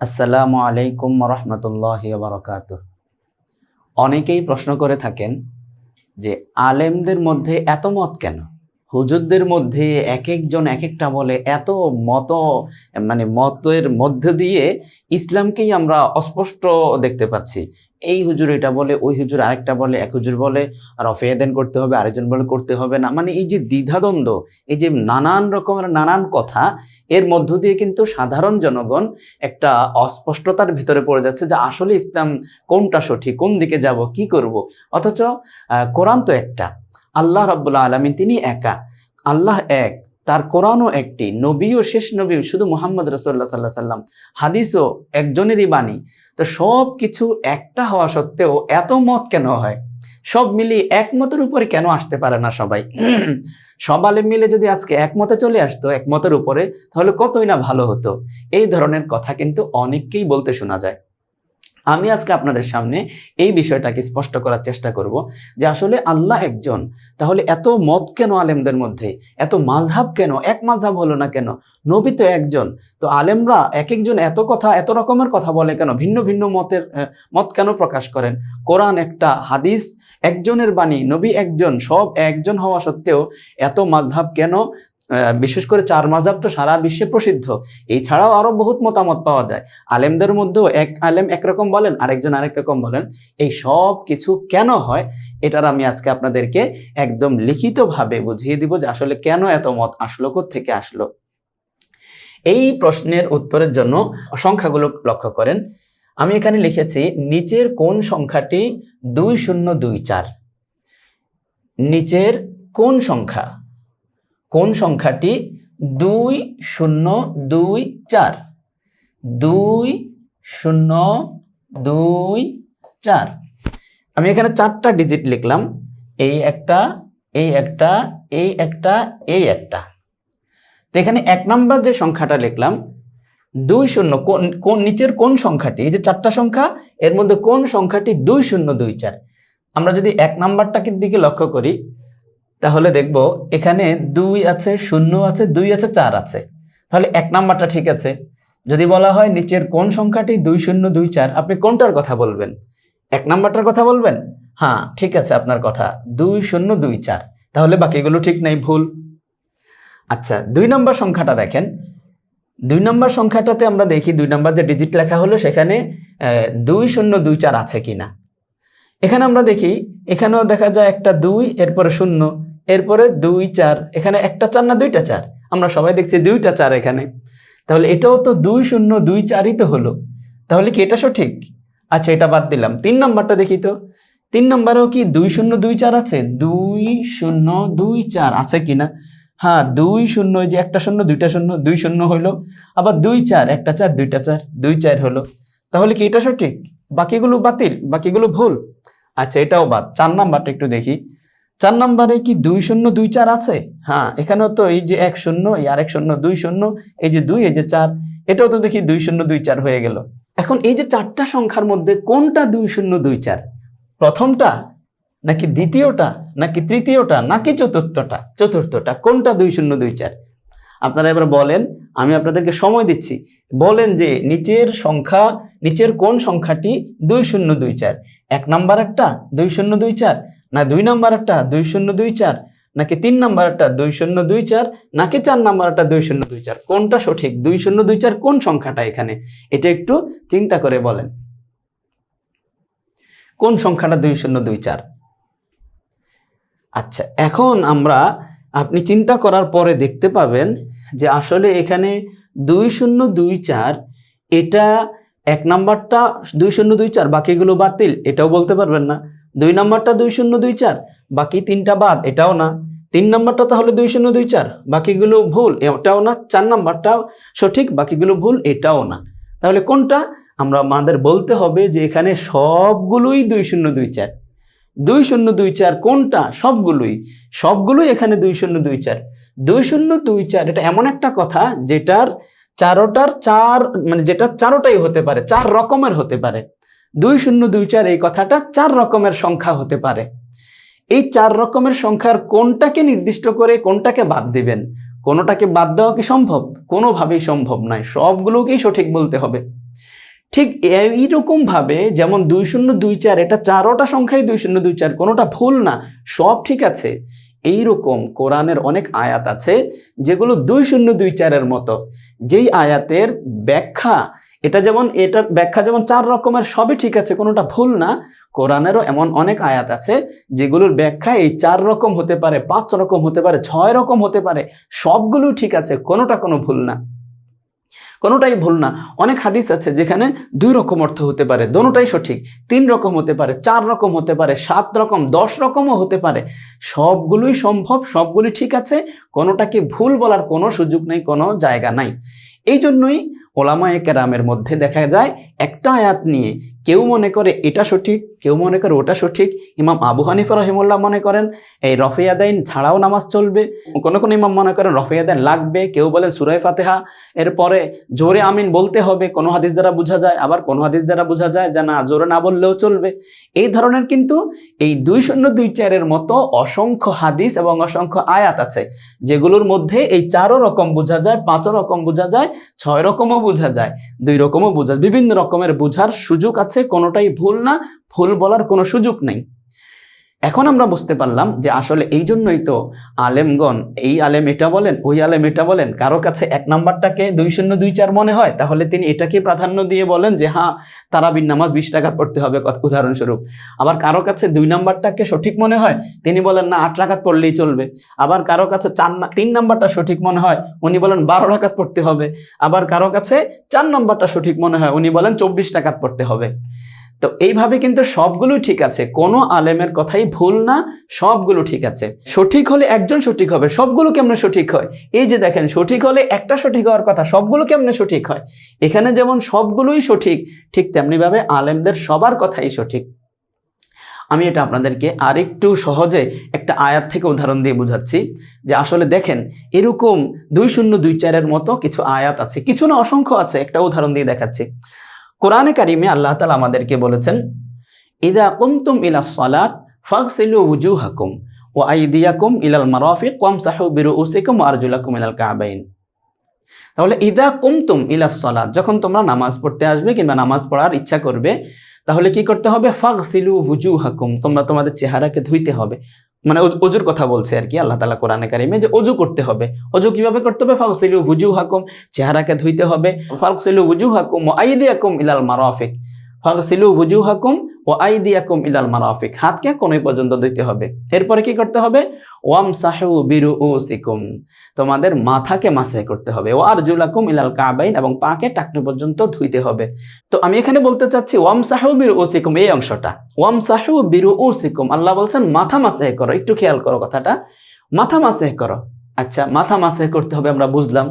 আসসালামু আলাইকুম রহমতুল্লাহ বারকাত অনেকেই প্রশ্ন করে থাকেন যে, আলেমদের মধ্যে এত মত কেন? হুজুরদের মধ্যে এক একজন এক একটা বলে এত মত মানে মতের মধ্য দিয়ে ইসলামকেই আমরা অস্পষ্ট দেখতে পাচ্ছি। এই হুজুর এটা বলে, ওই হুজুর আরেকটা বলে, এক হুজুর বলে রফেয়াদেন করতে হবে, আরেকজন বলে করতে হবে না। মানে এই যে দ্বিধাদ্বন্দ্ব, এই যে নানান রকমের নানান কথা, এর মধ্য দিয়ে কিন্তু সাধারণ জনগণ একটা অস্পষ্টতার ভিতরে পড়ে যাচ্ছে যে আসলে ইসলাম কোনটা সঠিক, কোন দিকে যাব, কি করব। অথচ কোরআন তো একটা। আল্লাহ রাব্বুল্লাহ আলমিন তিনি একা। আল্লাহ এক। তার কোরআনও একটি, নবীও শেষ নবী, শুধু মোহাম্মদ রসল্লা সাল্লাহ সাল্লাম। হাদিসও একজনেরই বাণী। তো সব কিছু একটা হওয়া সত্ত্বেও এত মত কেন হয়? সব মিলিয়ে একমতের উপরে কেন আসতে পারে না সবাই? সব আলেম মিলে যদি আজকে একমতে চলে আসতো, একমতের উপরে, তাহলে কতই না ভালো হতো? এই ধরনের কথা কিন্তু অনেককেই বলতে শোনা যায়। আমি আজকে আপনাদের সামনে এই বিষয়টাকে স্পষ্ট করার চেষ্টা করব যে আসলে আল্লাহ একজন, তাহলে এত মত কেন আলেমদের মধ্যে? এত মাঝহাব কেন? এক মাঝহাব হলো না কেন? নবী তো একজন, তো আলেমরা এক একজন এত কথা, এত রকমের কথা বলে কেন? ভিন্ন ভিন্ন মতের মত কেন প্রকাশ করেন? কোরআন একটা, হাদিস একজনের বাণী, নবী একজন, সব একজন হওয়া সত্ত্বেও এত মাঝহাব কেন? বিশেষ করে চার মাজাব তো সারা বিশ্বে প্রসিদ্ধ। এই ছাড়াও আরও বহুত মতামত পাওয়া যায়। আলেমদের মধ্যেও এক আলেম একরকম বলেন, আরেকজন আরেক রকম বলেন। এই সব কিছু কেন হয়, এটার আমি আজকে আপনাদেরকে একদম লিখিতভাবে বুঝিয়ে দিব যে আসলে কেন এত মত আসলো থেকে আসলো। এই প্রশ্নের উত্তরের জন্য সংখ্যাগুলো লক্ষ্য করেন। আমি এখানে লিখেছি, নিচের কোন সংখ্যাটি দুই শূন্য দুই চার? নিচের কোন সংখ্যা? কোন সংখ্যাটি? দুই শূন্য দুই চার। দুই শূন্য দুই চার। আমি এখানে চারটা ডিজিট লিখলাম। এই একটা এই একটা এই একটা এই একটা। তো এখানে এক নাম্বার যে সংখ্যাটা লিখলাম, দুই শূন্য কোন কোন, নিচের কোন সংখ্যাটি? এই যে চারটা সংখ্যা, এর মধ্যে কোন সংখ্যাটি দুই শূন্য দুই চার? আমরা যদি এক নাম্বারটাকে দিকে লক্ষ্য করি তাহলে দেখব এখানে দুই আছে, শূন্য আছে, দুই আছে, চার আছে। তাহলে এক নাম্বারটা ঠিক আছে। যদি বলা হয় নিচের কোন সংখ্যাটি দুই শূন্য, দুই চার, আপনি কোনটার কথা বলবেন? এক নাম্বারটার কথা বলবেন? হ্যাঁ ঠিক আছে আপনার কথা। দুই শূন্য, দুই চার। তাহলে বাকিগুলো ঠিক নেই, ভুল। আচ্ছা দুই নম্বর সংখ্যাটা দেখেন। দুই নম্বর সংখ্যাটাতে আমরা দেখি, দুই নম্বর যে ডিজিট লেখা হলো সেখানে দুই শূন্য, দুই চার আছে কিনা। এখানে আমরা দেখি, এখানেও দেখা যায় একটা দুই, এরপরে শূন্য, এরপরে দুই, চার, এখানে একটা চার না দুইটা চার? আমরা সবাই দেখছি দুইটা চার এখানে। তাহলে এটাও তো দুই শূন্য, দুই চারই তো হলো। তাহলে কি এটা সঠিক? আচ্ছা এটা বাদ দিলাম। তিন নাম্বারটা দেখি তো। তিন নাম্বারেও কি দুই শূন্য, দুই চার আছে? দুই শূন্য, দুই চার আছে কি না হ্যাঁ দুই শূন্য যে একটা শূন্য, দুইটা শূন্য, দুই শূন্য হইল আবার দুই চার, একটা চার, দুইটা চার, দুই চার হলো। তাহলে কি এটা সঠিক? বাকিগুলো বাতিল, বাকিগুলো ভুল। আচ্ছা এটাও বাদ। চার নাম্বারটা একটু দেখি। চার নাম্বারে কি দুই শূন্য দুই চার আছে? হ্যাঁ এখানেও তো এই যে এক শূন্য, এই আরেক শূন্য দুই শূন্য, এই যে দুই, এই যে চার, এটাও তো দেখি দুই শূন্য দুই চার হয়ে গেল। এখন এই যে চারটা সংখ্যার মধ্যে কোনটা দুই শূন্য দুই চার? প্রথমটা নাকি দ্বিতীয়টা, নাকি তৃতীয়টা, নাকি চতুর্থটা? চতুর্থটা, কোনটা দুই শূন্য দুই চার? আপনারা এবার বলেন, আমি আপনাদেরকে সময় দিচ্ছি। বলেন যে নিচের সংখ্যা, নিচের কোন সংখ্যাটি দুই শূন্য দুই চার? এক নাম্বার একটা দুই শূন্য দুই চার? না দুই নাম্বার একটা দুই শূন্য দুই চার? নাকি তিন নাম্বার একটা দুই শূন্য দুই চার? নাকি চার নাম্বার একটা দুই শূন্য দুই চার? কোনটা সঠিক? দুই শূন্য দুই চার কোন সংখ্যাটা এখানে? এটা একটু চিন্তা করে বলেন। কোন সংখ্যাটা দুই শূন্য দুই চার? আচ্ছা এখন আমরা আপনি চিন্তা করার পরে দেখতে পাবেন যে আসলে এখানে দুই শূন্য দুই চার, এটা এক নাম্বারটা দুই শূন্য দুই চার, বাকিগুলো বাতিল, এটাও বলতে পারবেন না। দুই নাম্বারটা দুই শূন্য দুই চার, বাকি তিনটা বাদ, এটাও না। তিন নাম্বারটা তাহলে দুই শূন্য দুই চার, বাকিগুলো ভুল, এটাও না। চার নাম্বারটাও সঠিক, বাকিগুলো ভুল, এটাও না। তাহলে কোনটা? আমরা আমাদের বলতে হবে যে এখানে সবগুলোই দুই শূন্য দুই চার। দুই শূন্য দুই চার কোনটা? সবগুলোই। সবগুলোই এখানে দুই শূন্য দুই চার। দুই শূন্য দুই চার, এটা এমন একটা কথা যেটার চারোটার চার মানে যেটা চারোটাই হতে পারে, চার রকমের হতে পারে। দুই শূন্য দুই চার এই কথাটা চার রকমের সংখ্যা হতে পারে। এই চার রকমের সংখ্যার কোনটাকে নির্দিষ্ট করে কোনটাকে বাদ দিবেন? কোনোটাকে বাদ দেওয়া কি সম্ভব? কোনোভাবেই সম্ভব নয়। সবগুলোকেই সঠিক বলতে হবে। ঠিক এইরকম ভাবে যেমন দুই শূন্য দুই চার, এটা চারোটা সংখ্যাই দুই শূন্য দুই চার, কোনোটা ভুল না, সব ঠিক আছে। এইরকম কোরআনের অনেক আয়াত আছে যেগুলো দুই শূন্য দুই চারের মতো। যেই আয়াতের ব্যাখ্যা, এটা যেমন, এটার ব্যাখ্যা যেমন চার রকমের, সবই ঠিক আছে, কোনোটা ভুল না, কোরআনেরও এমন অনেক আয়াত আছে যেগুলোর ব্যাখ্যা এই চার রকম হতে পারে, পাঁচ রকম হতে পারে, ছয় রকম হতে পারে সবগুলো ঠিক আছে, কোনোটা কোনো ভুল না। কোনোটাই ভুল না। অনেক হাদিস আছে যেখানে দুই রকম অর্থ হতে পারে, দোনোটাই সঠিক। তিন রকম হতে পারে, চার রকম হতে পারে, সাত রকম, দশ রকমও হতে পারে। সবগুলোই সম্ভব, সবগুলি ঠিক আছে, কোনোটাকে ভুল বলার কোনো সুযোগ নেই, কোনো জায়গা নাই। এই জন্যই ওলামা একেরামের মধ্যে দেখা যায়, একটা আয়াত নিয়ে কেউ মনে করে এটা সঠিক, কেউ মনে করে ওটা সঠিক। ইমাম আবু হানিফা রহিমুল্লাহ মনে করেন, এই রফিয়াদাইন ছাড়াও নামাজ চলবে। কোনো কোনো ইমাম মনে করেন রফিয়াদাইন লাগবে। কেউ বলেন সুরাই ফাতেহা। এরপরে জোরে আমিন বলতে হবে, কোনো হাদিস দ্বারা বোঝা যায়, আবার কোনো হাদিস দ্বারা বোঝা যায় যে না, জোরে না বললেও চলবে। এই ধরনের কিন্তু এই দুই শূন্য দুই চারের মতো অসংখ্য হাদিস এবং অসংখ্য আয়াত আছে, যেগুলোর মধ্যে এই চারও রকম বোঝা যায়, পাঁচও রকম বোঝা যায়, ছয় রকমও বোঝা যায়, দুই রকমও বোঝা বিভিন্ন রকমের বোঝার সুযোগ আছে কোনোটাই ভুল না ভুল বলার কোনো সুযোগ নেই। এখন আমরা বুঝতে পারলাম যে আসলে এই জন্যই তো আলেমগণ, এই আলেম এটা বলেন, ওই আলেম এটা বলেন কারও কাছে এক নাম্বারটাকে দুই শূন্য দুই চার মনে হয়, তাহলে তিনি এটাকে প্রাধান্য দিয়ে বলেন যে হ্যাঁ তারাবির নামাজ বিশ টাকা পড়তে হবে উদাহরণস্বরূপ। আবার কারও কাছে দুই নাম্বারটাকে সঠিক মনে হয়, তিনি বলেন না, আট রাকাত পড়লেই চলবে। আবার কারও কাছে চার না- তিন নাম্বারটা সঠিক মনে হয়, উনি বলেন বারো রাকাত পড়তে হবে। আবার কারও কাছে চার নাম্বারটা সঠিক মনে হয়, উনি বলেন চব্বিশ টাকাত পড়তে হবে। তো এইভাবে কিন্তু সবগুলো ঠিক আছে। কোনো আলেমের কথাই ভুল না, সবগুলো ঠিক আছে। সঠিক হলে একজন সঠিক হবে, সবগুলো কেমনে সঠিক হয়? এই যে দেখেন, সঠিক হলে একটা সঠিক হওয়ার কথা, সবগুলো কেমনে সঠিক হয়? এখানে যেমন সবগুলোই সঠিক, ঠিক তেমনিভাবে আলেমদের সবার কথাই সঠিক। আমি এটা আপনাদেরকে আরেকটু সহজে একটা আয়াত থেকে উদাহরণ দিয়ে বোঝাচ্ছি যে আসলে দেখেন, এরকম দুই শূন্য দুই চারের মতো কিছু আয়াত আছে। কিছু না, অসংখ্য আছে, একটা উদাহরণ দিয়ে দেখাচ্ছি। কোরআনে কারিমে আল্লাহ তালা আমাদেরকে বলেছেন, ইদা কুমতুম ইলা সালাত ফাগসিলু উজুহাকুম ও আইদিয়াকুম ইলাল মারাফিক কম সাহু বিরু উসিকুম আরজুলাকুম ইলাল কাবাইন। তাহলে, ইদা কুমতুম ইলা সালাত যখন তোমরা নামাজ পড়তে আসবে কিংবা নামাজ পড়ার ইচ্ছা করবে, তাহলে কি করতে হবে? ফাগসিলু হুজুহাকুম তোমরা তোমাদের চেহারাকে ধুইতে হবে। মানে অজুর কথা বলছে আর কি আল্লাহ তালা কোরআনে কারিমে যে অজু করতে হবে। অজু কীভাবে করতে হবে? ফাউসিলু ভুজু হাকুম চেহারাকে ধুইতে হবে। ফাউসিলু ভুজু হাকুম আইদে আইদিয়াকুম ইলাল মারাফিক। ফাগসিলু হুজুহাকুম ও আইদিয়াকুম ইলাল মারাফিক। হাতকে কোনই পর্যন্ত ধুইতে হবে। এরপরে কি করতে হবে? ওয়াম সাহু বিরু সিকুম তোমাদের মাথাকে মাসে করতে হবে। ও আর জুলাকুম ইলাল কাবাইন এবং পাকে টাকনি পর্যন্ত ধুইতে হবে। তো আমি এখানে বলতে চাচ্ছি ওয়াম সাহু বিরু সিকুম এই অংশটা। ওয়াম সাহু বিরু সিকুম আল্লাহ বলছেন মাথা মাসে করো। একটু খেয়াল করো কথাটা। মাথা মাসে করো। আচ্ছা মাথা মাসে করতে হবে আমরা বুঝলাম।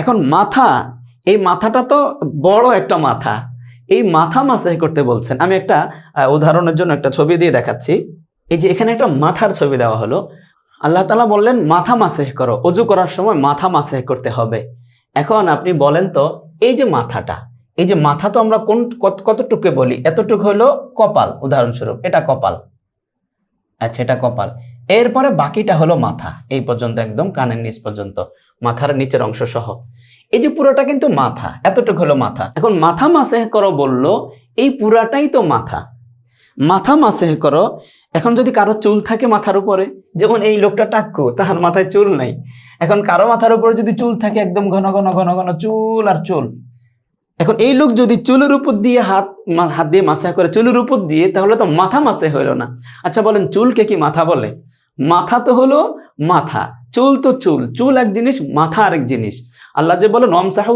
এখন মাথা, এই মাথাটা তো বড় একটা মাথা। এই মাথা মাসে করতে বলছেন, আমি একটা উদাহরণের জন্য একটা ছবি দিয়ে দেখাচ্ছি। এই যে এখানে একটা মাথার ছবি দেওয়া হলো। আল্লাহ তালা বললেন, মাথা মাসেহ করো, অজু করার সময় মাথা মাসেহ করতে হবে। এখন আপনি বলেন তো, এই যে মাথাটা, এই যে মাথা তো আমরা কোন, কত- কতটুকু বলি? এতটুকু হলো কপাল, উদাহরণস্বরূপ, এটা কপাল। আচ্ছা এটা কপাল। এরপরে বাকিটা হলো মাথা, এই পর্যন্ত একদম, কানের নিচ পর্যন্ত, মাথার নিচের অংশ সহ। এই যে পুরোটা কিন্তু মাথা, এতটুকু হলো মাথা। এখন মাথা মাসেহ করো বলল, এই পুরাটাই তো মাথা। মাথা মাসেহ করো, এখন যদি কারও চুল থাকে মাথার উপরে, যেমন এই লোকটা টাক্কু, তাহার মাথায় চুল নাই। এখন কারও মাথার উপরে যদি চুল থাকে একদম ঘন ঘন ঘন ঘন চুল আর চুল। এখন এই লোক যদি চুলের উপর দিয়ে হাত হাত দিয়ে মাসা করে চুলের উপর দিয়ে, তাহলে তো মাথা মাসে হইল না। আচ্ছা বলেন, চুলকে কি মাথা বলে? মাথা তো হলো মাথা, চুল তো চুল চুল এক জিনিস, মাথা আরেক জিনিস। আল্লাহ যে বলে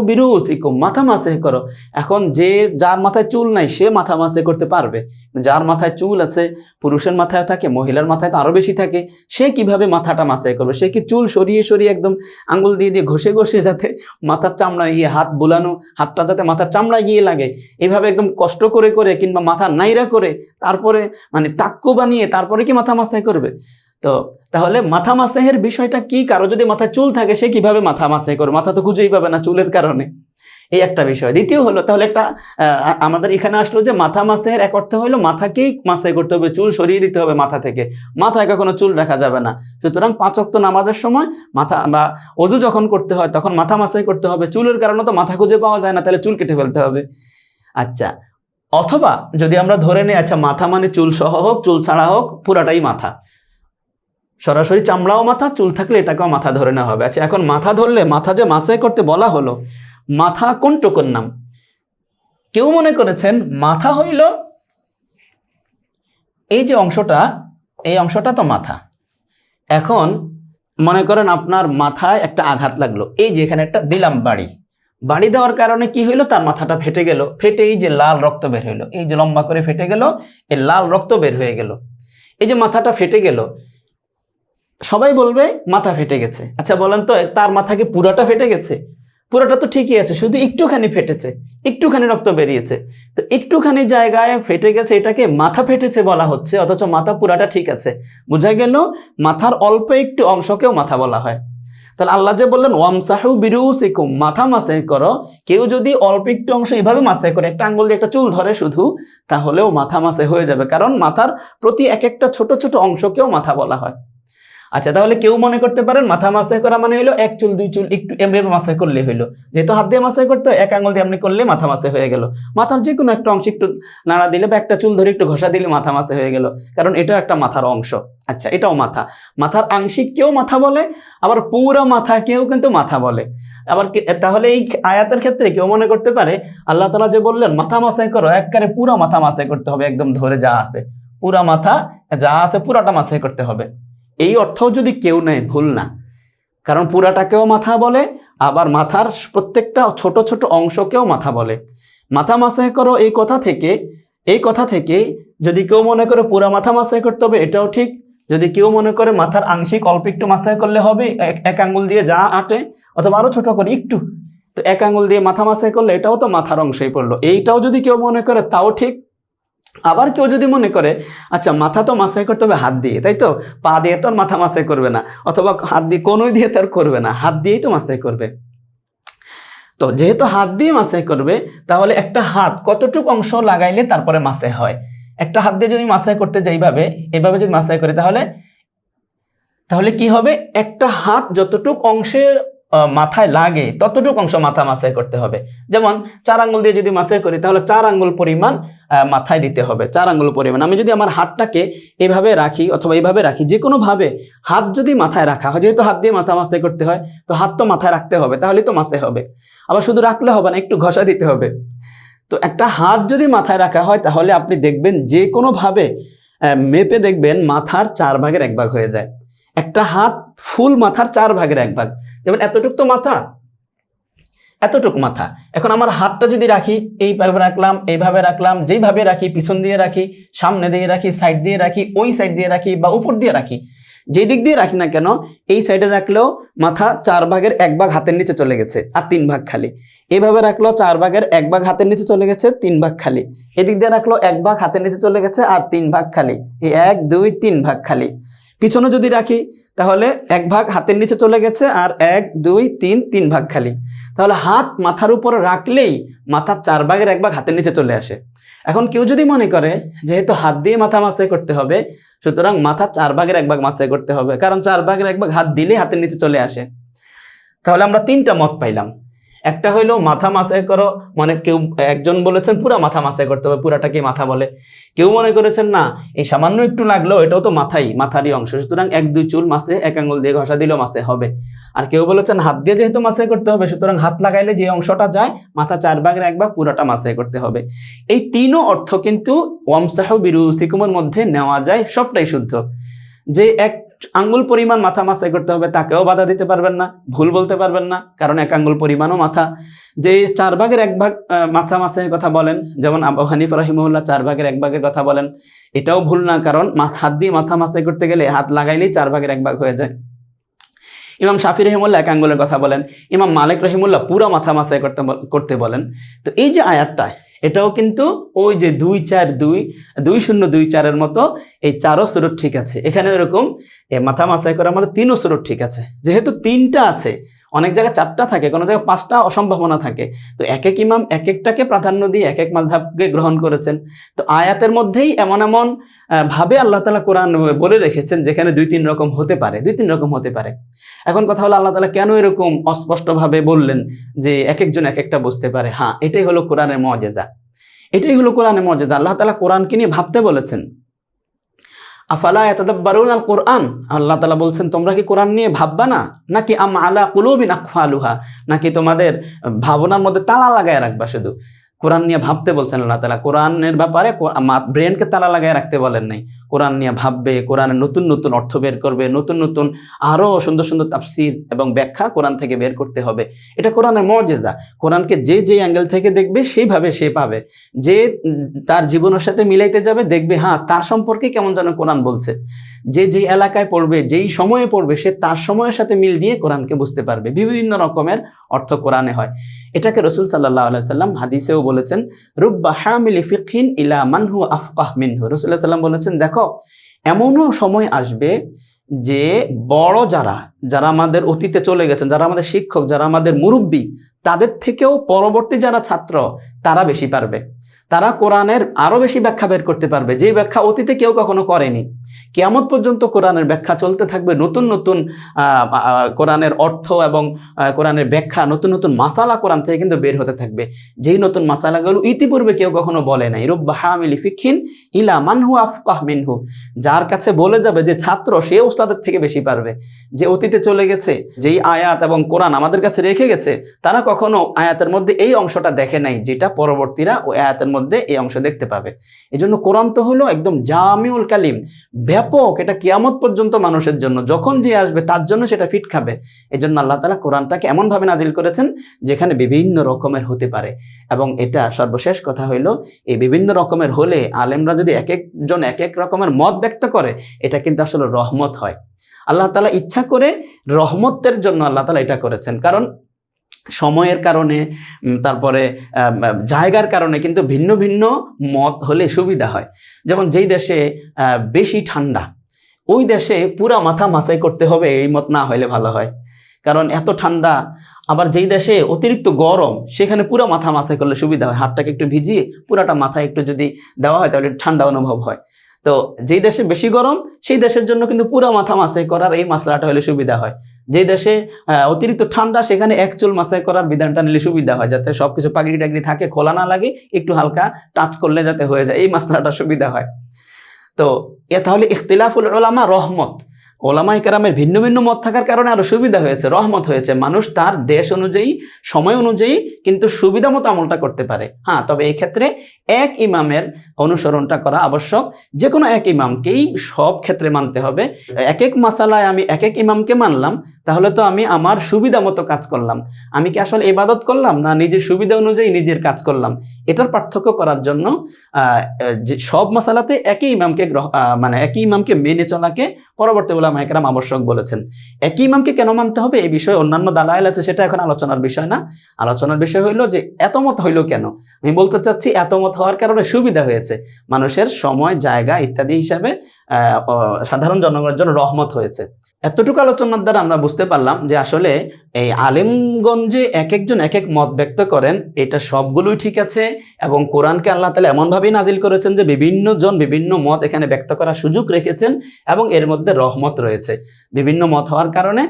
বিরু সিকুম মাথা মাসে করো। এখন যে যার মাথায় চুল নাই, সে মাথা মাসে করতে পারবে। যার মাথায় চুল আছে, পুরুষের মাথায় থাকে, মহিলার মাথায় তো আরও বেশি থাকে, সে কীভাবে মাথাটা মাসাই করবে? সে কি চুল সরিয়ে সরিয়ে একদম আঙ্গুল দিয়ে দিয়ে ঘষে ঘষে যাতে মাথার চামড়া গিয়ে হাত বোলানো, হাতটা যাতে মাথার চামড়া গিয়ে লাগে? এভাবে একদম কষ্ট করে করে কিংবা মাথা নাইরা করে, তারপরে মানে টাক্কু বানিয়ে তারপরে কি মাথা মাসাই করবে? তো তাহলে মাথা মাসেহের বিষয়টা কি? কারও যদি মাথায় চুল থাকে, সে কীভাবে মাথা মাসাই করবে মাথা তো খুঁজেই পাবে না চুলের কারণে। এই একটা বিষয়। দ্বিতীয় হলো, তাহলে একটা আমাদের এখানে আসলো যে মাথা মাসের এক অর্থ হলো মাথাকেই মাসাই করতে হবে, চুল সরিয়ে দিতে হবে মাথা থেকে। মাথায় কখনো চুল রাখা যাবে না। সুতরাং পাঁচ ওয়াক্ত নামাজের সময় মাথা, বা অজু যখন করতে হয়, তখন মাথা মাসাই করতে হবে। চুলের কারণে তো মাথা খুঁজে পাওয়া যায় না, তাহলে চুল কেটে ফেলতে হবে। আচ্ছা অথবা যদি আমরা ধরে নিই আচ্ছা মাথা মানে চুল সহ হোক, চুল ছাড়া হোক, পুরাটাই মাথা। সরাসরি চামড়াও মাথা, চুল থাকলে এটাকেও মাথা ধরে নেওয়া হবে। আচ্ছা এখন মাথা ধরলে, মাথা যে মাসাই করতে বলা হলো, মাথা কোন টুকুর নাম? কেউ মনে করেছেন মাথা হইল এই যে অংশটা, এই অংশটা তো মাথা। এখন মনে করেন আপনার মাথায় একটা আঘাত লাগল, এই যে এখানে একটা দিলাম বাড়ি। বাড়ি দেওয়ার কারণে কি হইল? তার মাথাটা ফেটে গেল ফেটে এই যে লাল রক্ত বের হইল। এই যে লম্বা করে ফেটে গেল, এই লাল রক্ত বের হয়ে গেল। এই যে মাথাটা ফেটে গেল সবাই বলবে মাথা ফেটে গেছে। আচ্ছা বলেন তো, তার মাথা কি পুরাটা ফেটে গেছে? পুরোটা তো ঠিকই আছে, শুধু একটুখানি ফেটেছে, একটুখানি রক্ত বেরিয়েছে। তো একটুখানি জায়গায় ফেটে গেছে, এটাকে মাথা ফেটেছে বলা হচ্ছে, অথচ মাথা পুরাটা ঠিক আছে। বোঝা গেল, মাথার অল্প একটু অংশকেও মাথা বলা হয়। তাহলে আল্লাহ যে বললেন, ওয়ামসাহু বিরুসিকুম মাথা মাসে করো। কেউ যদি অল্প একটু অংশ এভাবে মাসে করে, একটা আঙ্গুল দিয়ে একটা চুল ধরে শুধু, তাহলেও মাথা মাসে হয়ে যাবে। কারণ মাথার প্রতি এক একটা ছোট ছোট অংশকেও মাথা বলা হয়। আচ্ছা তাহলে কেউ মনে করতে পারেন মাথা মাসাই করা মানে হলো এক চুল, দুই চুল, একটু এমনি মাসাই করলে হইল যেহেতু হাত দিয়ে মাসাই করতে এক আঙুল দিয়ে আপনি করলে মাথা মাসে হয়ে গেল। মাথার যে কোনো একটা অংশ একটু নাড়া দিলে বা একটা চুল ধরে একটু ঘষা দিলে মাথা মাসে হয়ে গেল। কারণ এটাও একটা মাথার অংশ। আচ্ছা এটাও মাথা। মাথার আংশিক কেউ মাথা বলে, আবার পুরো মাথা কেউ কিন্তু মাথা বলে। আবার তাহলে এই আয়াতের ক্ষেত্রে কেউ মনে করতে পারে, আল্লাহ তালা যে বললেন, মাথা মাসাই করো, একবারে পুরো মাথা মাসাই করতে হবে, একদম ধরে যা আছে। পুরা মাথা যা আছে পুরাটা মাসাই করতে হবে। এই অর্থও যদি কেউ নেয়, ভুল না। কারণ পুরাটাকেও মাথা বলে, আবার মাথার প্রত্যেকটা ছোট ছোট অংশকেও মাথা বলে। মাথা মাসাই করো এই কথা থেকে, এই কথা থেকে যদি কেউ মনে করে পুরা মাথা মাসাই করতে হবে, এটাও ঠিক। যদি কেউ মনে করে মাথার আংশিক অল্প একটু মাসাই করলে হবে, এক আঙ্গুল দিয়ে যা আটে, অথবা আরও ছোট করে একটু, তো এক আঙ্গুল দিয়ে মাথা মাসাই করলে এটাও তো মাথার অংশেই পড়ল। এইটাও যদি কেউ মনে করে, তাও ঠিক। আবার কেউ যদি মনে করে আচ্ছা মাথা তো মাসাই করতে হবে হাত দিয়ে তাই তো? পা দিয়ে তো আর মাথা মাসাই করবে না, অথবা হাত দিয়ে কোনোই দিয়ে তো আর করবে না, হাত দিয়েই তো মাসাই করবে। তো যেহেতু হাত দিয়ে মাসাই করবে, তাহলে একটা হাত কতটুকু অংশ লাগাইলে তারপরে মাসাই হয়? একটা হাত দিয়ে যদি মাসাই করতে যাই এইভাবে এইভাবে যদি মাসাই করে, তাহলে তাহলে কি হবে? একটা হাত যতটুক অংশে মাথায় লাগে, ততটুকু অংশ মাথা মাসাই করতে হবে। যেমন, চার আঙ্গুল দিয়ে যদি মাসাই করি, তাহলে চার আঙ্গুল পরিমাণ মাথায় দিতে হবে, চার আঙ্গুল পরিমাণ। আমি যদি আমার হাতটাকে এভাবে রাখি অথবা এইভাবে রাখি যে কোনোভাবে হাত যদি মাথায় রাখা হয়, যেহেতু হাত দিয়ে মাথা মাসাই করতে হয়, তো হাত তো মাথায় রাখতে হবে, তাহলেই তো মাসে হবে। আবার শুধু রাখলে হবে না, একটু ঘষা দিতে হবে। তো একটা হাত যদি মাথায় রাখা হয়, তাহলে আপনি দেখবেন যে কোনোভাবে মেপে দেখবেন মাথার চার ভাগের এক ভাগ হয়ে যায়। একটা হাত ফুল মাথার চার ভাগের এক ভাগ। যেমন এতটুক তো মাথা। এতটুক মাথা। এখন আমার হাতটা যদি রাখি, এইভাবে রাখলাম এইভাবে রাখলাম, যেইভাবে রাখি, পিছন দিয়ে রাখি, সামনে দিয়ে রাখি সাইড দিয়ে রাখি, ওই সাইড দিয়ে রাখি বা উপর দিয়ে রাখি, যেই দিক দিয়ে রাখি না কেন, এই সাইডে রাখলেও মাথা চার ভাগের এক ভাগ হাতের নিচে চলে গেছে আর তিন ভাগ খালি। এইভাবে রাখল চার ভাগের এক ভাগ হাতের নিচে চলে গেছে, তিন ভাগ খালি। এদিক দিয়ে রাখল এক ভাগ হাতের নিচে চলে গেছে আর তিন ভাগ খালি। এই এক, দুই, তিন ভাগ খালি। পিছনে যদি রাখি, তাহলে এক ভাগ হাতের নিচে চলে গেছে আর এক, দুই, তিন তিন ভাগ খালি। তাহলে হাত মাথার উপরে রাখলেই মাথার চার ভাগের এক ভাগ হাতের নিচে চলে আসে। এখন কেউ যদি মনে করে, যেহেতু হাত দিয়ে মাথা মাসাই করতে হবে, সুতরাং মাথা চার ভাগের এক ভাগ মাসাই করতে হবে। কারণ চার ভাগের এক ভাগ হাত দিলেই হাতের নিচে চলে আসে। তাহলে আমরা তিনটা মত পাইলাম। একটা হইল মাথা মাসাই করো মানে কেউ, একজন বলেছেন পুরা মাথা মাসাই করতে হবে পুরাটাকে মাথা বলে। কেউ মনে করেছেন, না, এই সামান্য একটু লাগলেও এটাও তো মাথাই, মাথারই অংশ। সুতরাং এক, দুই চুল মাসে এক আঙ্গুল দিয়ে ঘষা দিলেও মাসে হবে। আর কেউ বলেছেন, হাত দিয়ে যেহেতু মাসাই করতে হবে, সুতরাং হাত লাগাইলে যে অংশটা যায়, মাথা চার ভাগের এক ভাগ পুরাটা মাসাই করতে হবে। এই তিনও অর্থ কিন্তু ওয়ামসাহ বিরু সিকুমের মধ্যে নেওয়া যায়, সবটাই শুদ্ধ। যে এক আঙ্গুল পরিমাণ মাথা মাসাই করতে হবে, তাকেও বাধা দিতে পারবেন না, ভুল বলতে পারবেন না, কারণ এক আঙ্গুল পরিমাণও মাথা। যে চার ভাগের এক ভাগ মাথা মাসাইয়ের কথা বলেন, যেমন আবু হানিফ রাহিমউল্লাহ চার ভাগের এক ভাগের কথা বলেন, এটাও ভুল না, কারণ হাত দিয়ে মাথা মাসাই করতে গেলে হাত লাগাইলেই চার ভাগের এক ভাগ হয়ে যায়। ইমাম শাফি রহিমুল্লাহ এক আঙ্গুলের কথা বলেন, ইমাম মালিক রহিমুল্লাহ পুরো মাথা মাসাই করতে করতে বলেন। তো এই যে আয়াতটা এটাও কিন্তু ওই যে দুই চার দুই দুই শূন্য দুই চারের মতো এই চারও সুরত ঠিক আছে। এখানে এরকম মাথা মাসাই করার মতো তিনও সুরত ঠিক আছে। যেহেতু তিনটা আছে অনেক জায়গায় চারটা থাকে, কোনো জায়গায় পাঁচটা অসম্ভাবনা থাকে। তো এক এক ইমাম এক একটাকে প্রাধান্য দিয়ে এক এক মাঝহাবকে গ্রহণ করেছেন। তো আয়াতের মধ্যেই এমন এমন ভাবে আল্লাহ তালা কোরআন বলে রেখেছেন, যেখানে দুই তিন রকম হতে পারে, দুই তিন রকম হতে পারে। এখন কথা হলো, আল্লাহ তালা কেন এরকম অস্পষ্টভাবে বললেন যে এক একজন এক একটা বুঝতে পারে? হ্যাঁ এটাই হলো কোরআনের মজেজা এটাই হলো কোরআনের মজেজা আল্লাহ তালা কোরআনকে নিয়ে ভাবতে বলেছেন। আফালা এতদাব্বারুন আল কোরআন? আল্লাহ তালা বলছেন, তোমরা কি কোরআন নিয়ে ভাববা না? নাকি আম আলা কুলুবিন আকফালুহা? নাকি তোমাদের ভাবনার মধ্যে তালা লাগায় রাখবা শুধু? কোরআন নিয়ে ভাবতে বলছেন আল্লাহ তালা কোরআনের ব্যাপারে ব্রেনকে তালা লাগায় রাখতে বলেন নাই। কোরআন নিয়ে ভাববে, কোরআনের নতুন নতুন অর্থ বের করবে, নতুন নতুন আরও সুন্দর সুন্দর তাফসির এবং ব্যাখ্যা কোরআন থেকে বের করতে হবে। এটা কোরআনের মর্যাদা। কোরআনকে যে যে অ্যাঙ্গেল থেকে দেখবে, সেইভাবে সে পাবে। যে তার জীবনের সাথে মিলাইতে যাবে, দেখবে হ্যাঁ তার সম্পর্কে কেমন যেন কোরআন বলছে। যে যেই এলাকায় পড়বে, যেই সময়ে পড়বে, সে তার সময়ের সাথে মিল দিয়ে কোরআনকে বুঝতে পারবে। বিভিন্ন রকমের অর্থ কোরআনে হয়। এটাকে রসুল সাল্লাহ আলাইসাল্লাম হাদিসেও বলেছেন, রুব্বা হামিল ফিকহিন ইলা মানহু আফকাহ মিনহু। রসুল্লাহ সাল্লাম বলেছেন, দেখো, এমনও সময় আসবে যে বড় যারা যারা আমাদের অতীতে চলে গেছেন, যারা আমাদের শিক্ষক, যারা আমাদের মুরব্বী তাদের থেকেও পরবর্তী যারা ছাত্র, তারা বেশি পারবে। তারা কোরআনের আরও বেশি ব্যাখ্যা বের করতে পারবে, যে ব্যাখ্যা অতীতে কেউ কখনো করেনি। কেয়ামত পর্যন্ত কোরআনের ব্যাখ্যা চলতে থাকবে, নতুন নতুন কোরআনের অর্থ এবং কোরআনের ব্যাখ্যা, নতুন নতুন মাসালা কোরআন থেকে কিন্তু বের হতে থাকবে। যেই নতুন মাসালাগুলো ইতিপূর্বে কেউ কখনো বলে নাই। রুব্বা হামিলি ফিখিন ইলা মানহু আফকাহ মিনহু। যার কাছে বলে যাবে যে ছাত্র, সে ওস্তাদের থেকে বেশি পারবে। যে অতীতে চলে গেছে, যেই আয়াত এবং কোরআন আমাদের কাছে রেখে গেছে, তারা কখনো আয়াতের মধ্যে এই অংশটা দেখে নাই, যেটা পরবর্তীরা ওই আয়াতের মধ্যে এই অংশ দেখতে পাবে। এই জন্য কোরআন তো হলো একদম জামিউল কালিম, ব্যাপক, এটা কিয়ামত পর্যন্ত মানুষের জন্য। যখন যে আসবে, তার জন্য সেটা ফিট খাবে। এই জন্য আল্লাহ তালা কোরআনটাকে এমনভাবে নাজিল করেছেন, যেখানে বিভিন্ন রকমের হতে পারে। এবং এটা সর্বশেষ কথা হইল, এই বিভিন্ন রকমের হলে আলেমরা যদি এক একজন এক এক রকমের মত ব্যক্ত করে, এটা কিন্তু আসলে রহমত হয়। আল্লাহ তালা ইচ্ছা করে রহমতের জন্য আল্লাহ তালা এটা করেছেন। কারণ সময়ের কারণে তারপরে জায়গার কারণে কিন্তু ভিন্ন ভিন্ন মত হলে সুবিধা হয়। যেমন যেই দেশে বেশি ঠান্ডা, ওই দেশে পুরা মাথা মাসাই করতে হবে, এই মত না হলে ভালো হয়। কারণ এত ঠান্ডা, আবার যেই দেশে অতিরিক্ত গরম, সেখানে পুরো মাথা মাসাই করলে সুবিধা হয়। হাতটাকে একটু ভিজিয়ে, পুরাটা মাথায় একটু যদি দেওয়া হয়, তাহলে ঠান্ডা অনুভব হয়। তো যেই দেশে বেশি গরম, সেই দেশের জন্য কিন্তু পুরো মাথা মাসাই করার এই মশলাটা হলে সুবিধা হয়। যেই দেশে অতিরিক্ত ঠান্ডা, সেখানে এক চুল মাসাই করার বিধানটা নিলে সুবিধা হয়, যাতে সবকিছু পাগড়ি টাগড়ি থাকে, খোলা না লাগে, একটু হালকা টাচ করলে যাতে হয়ে যায়, এই মাসলাটা সুবিধা হয়। তো, এ তাহলে ইখতিলাফুল ওলামা রহমত। ওলামা ইকরামের ভিন্ন ভিন্ন মত থাকার কারণে আরও সুবিধা হয়েছে, রহমত হয়েছে। মানুষ তার দেশ অনুযায়ী, সময় অনুযায়ী কিন্তু সুবিধা মতো আমলটা করতে পারে। হ্যাঁ তবে এই ক্ষেত্রে এক ইমামের অনুসরণটা করা আবশ্যক। যে কোনো এক ইমামকেই সব ক্ষেত্রে মানতে হবে। এক এক মাসালায় আমি এক এক ইমামকে মানলাম, তাহলে তো আমি আমার সুবিধা মতো কাজ করলাম। আমি কি আসলে ইবাদত করলাম না নিজের সুবিধা অনুযায়ী নিজের কাজ করলাম? এটার পার্থক্য করার জন্য সব মশালাতে একই ইমামকে মানে একই ইমামকে মেনে চলাকে পরবর্তী ওলামা একরাম আবশ্যক বলেছেন। একই ইমামকে কেন মানতে হবে? এই বিষয়ে অন্যান্য দালাইল আছে, সেটা এখন আলোচনার বিষয় না। আলোচনার বিষয় হইল যে, এত মত হইল কেন? আমি বলতে চাচ্ছি, এত মত হওয়ার কারণে সুবিধা হয়েছে। মানুষের সময়, জায়গা ইত্যাদি হিসাবে সাধারণ জনগণের জন্য রহমত হয়েছে। এতটুকু আলোচনার দ্বারা আমরা বুঝতে পারলাম যে আসলে এই আলেমগঞ্জে এক একজন এক এক মত ব্যক্ত করেন, এটা সবগুলোই ঠিক আছে এবং কোরআনকে আল্লাহ তালা এমনভাবেই নাজিল করেছেন যে বিভিন্ন জন বিভিন্ন মত এখানে ব্যক্ত করার সুযোগ রেখেছেন এবং এর মধ্যে রহমত রয়েছে। বিভিন্ন মত হওয়ার কারণে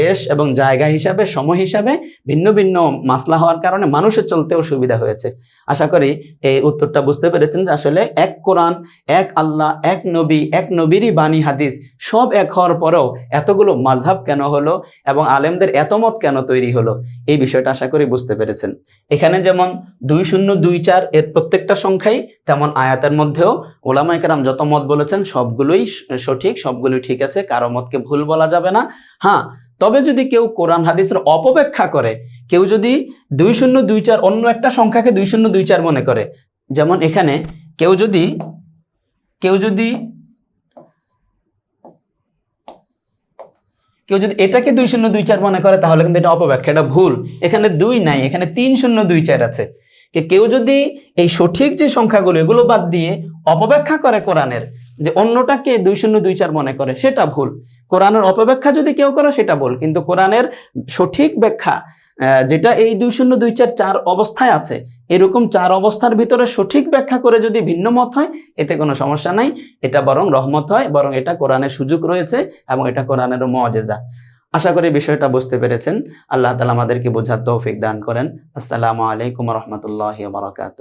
দেশ এবং জায়গা হিসাবে, সময় হিসাবে ভিন্ন ভিন্ন মাসলা হওয়ার কারণে মানুষের চলতেও সুবিধা হয়েছে। আশা করি এই উত্তরটা বুঝতে পেরেছেন যে আসলে এক কোরআন, এক আল্লাহ, এক নবী এক নবীরই বাণী হাদিস। সব এক হওয়ার পরেও এতগুলো মাঝহাব কেন হলো এবং আলেমদের এত মত কেন তৈরি হলো? এই বিষয়টা আশা করি বুঝতে পেরেছেন। এখানে যেমন দুই শূন্য দুই চার এর প্রত্যেকটা সংখ্যাই তেমন আয়াতের মধ্যেও ওলামাই কেরাম যত মত বলেছেন সবগুলোই সঠিক, সবগুলোই ঠিক আছে, কারও মতকে ভুল বলা যাবে না। হ্যাঁ তবে যদি কেউ কোরআন হাদিসের অপব্যাখ্যা করে, কেউ যদি দুই শূন্য দুই চার অন্য একটা সংখ্যাকে দুই শূন্য দুই চার মনে করে, যেমন এখানে কেউ যদি কেউ যদি কেউ যদি এটাকে দুই শূন্য, দুই চার মনে করে, তাহলে কিন্তু এটা অপব্যাখ্যা এটা ভুল। এখানে দুই নাই, এখানে তিন শূন্য, দুই চার আছে। কেউ যদি এই সঠিক যে সংখ্যাগুলো, এগুলো বাদ দিয়ে অপব্যাখ্যা করে কোরআনের যে অন্যটাকে দুই শূন্য, দুই চার মনে করে, সেটা ভুল। কোরআনের অপব্যাখ্যা যদি কেউ করে, সেটা ভুল। কিন্তু কোরআনের সঠিক ব্যাখ্যা যেটা এই দুই শূন্য, দুই চার চার অবস্থায় আছে, এরকম চার অবস্থার ভিতরে সঠিক ব্যাখ্যা করে যদি ভিন্ন মত হয়, এতে কোনো সমস্যা নাই। এটা বরং রহমত হয়, বরং এটা কোরআনের সুযোগ রয়েছে এবং এটা কোরআনের মজেজা। আশা করি বিষয়টা বুঝতে পেরেছেন। আল্লাহ তালা আমাদেরকে বোঝার তৌফিক দান করেন। আসসালামু আলাইকুম রহমতুল্লাহ বারকাত